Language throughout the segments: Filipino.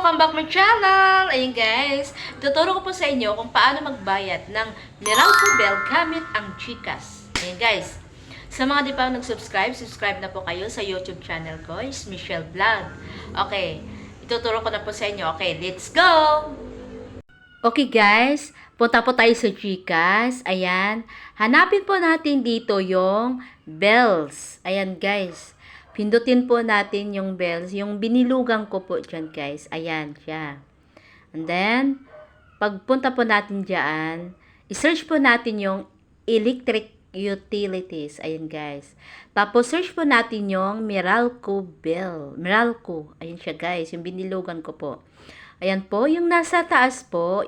Welcome back my channel! Ayun guys, tuturo ko po sa inyo kung paano magbayad ng Meralco Bell gamit ang Gcash. Ayun guys, sa mga di pa nag-subscribe, subscribe na po kayo sa YouTube channel ko, is Michelle Vlog. Okay, ituturo ko na po sa inyo. Okay, let's go! Okay guys, punta po tayo sa Gcash. Ayan, hanapin po natin dito yung bells. Ayan guys, pindutin po natin yung bells. Yung binilugan ko po dyan guys. Ayan siya. And then, pagpunta po natin dyan, isearch po natin yung electric utilities. Ayan guys. Tapos search po natin yung Meralco Bell. Meralco. Ayan siya guys, yung binilugan ko po. Ayan po, yung nasa taas po,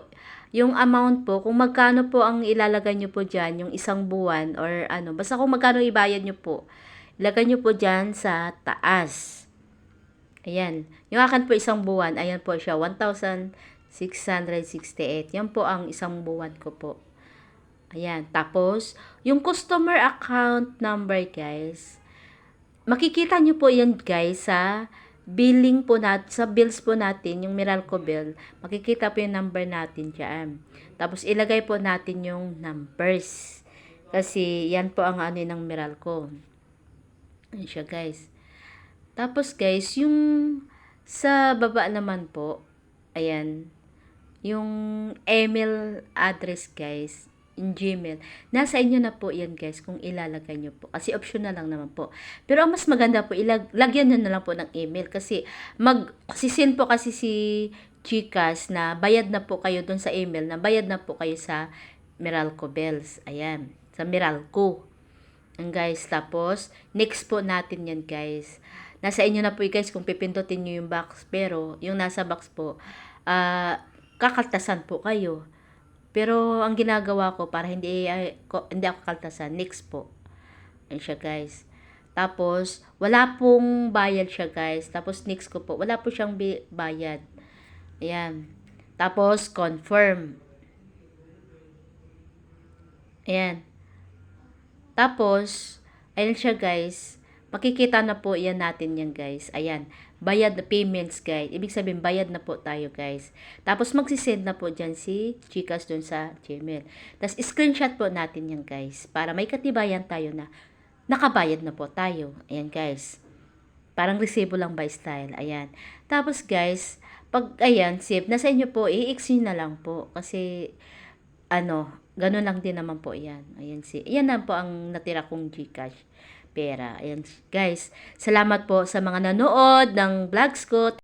yung amount po, kung magkano po ang ilalagay nyo po dyan, yung isang buwan, or ano, basta kung magkano ibayad nyo po, ilagay nyo po dyan sa taas. Ayan. Yung akin po isang buwan, ayan po siya, 1,668. Yan po ang isang buwan ko po. Ayan. Tapos, yung customer account number, guys, makikita nyo po yan, guys, sa billing po natin, sa bills po natin, yung Meralco bill, makikita po yung number natin dyan. Tapos, ilagay po natin yung numbers. Kasi, yan po ang ano ng Meralco. Ayan siya, guys. Tapos, guys, yung sa baba naman po, ayan, yung email address, guys, in Gmail. Nasa inyo na po yan guys kung ilalagay nyo po. Kasi optional lang naman po. Pero ang mas maganda po, ilag lagyan nyo na lang po ng email. Kasi mag sisin po kasi si Gcash na bayad na po kayo dun sa email na bayad na po kayo sa Meralco Bells. Ayan. Sa Meralco. Ang guys, tapos, next po natin yan guys. Nasa inyo na po guys kung pipindutin nyo yung box. Pero, yung nasa box po, ah kakaltasan po kayo. Pero ang ginagawa ko para hindi ko, hindi ako kaltasan, next po. Ayun siya guys. Tapos wala pong bayad siya guys. Tapos next ko po, wala po siyang bayad. Ayan. Tapos confirm. Ayan. Tapos, ayun siya guys. Makikita na po yan natin yan guys. Ayan. Bayad na payments guys. Ibig sabihin, bayad na po tayo guys. Tapos magsisend na po dyan si Chicas dun sa Gmail. Tapos screenshot po natin yan guys. Para may katibayan tayo na nakabayad na po tayo. Ayan guys. Parang resibo lang by style. Ayan. Tapos guys, pag ayan, save, nasa inyo po, i-ex nyo na lang po. Kasi, ano, ganun lang din naman po yan. Ayan si, yan na po ang natira kong Gcash pera. Ayan, guys. Salamat po sa mga nanood ng vlogs ko.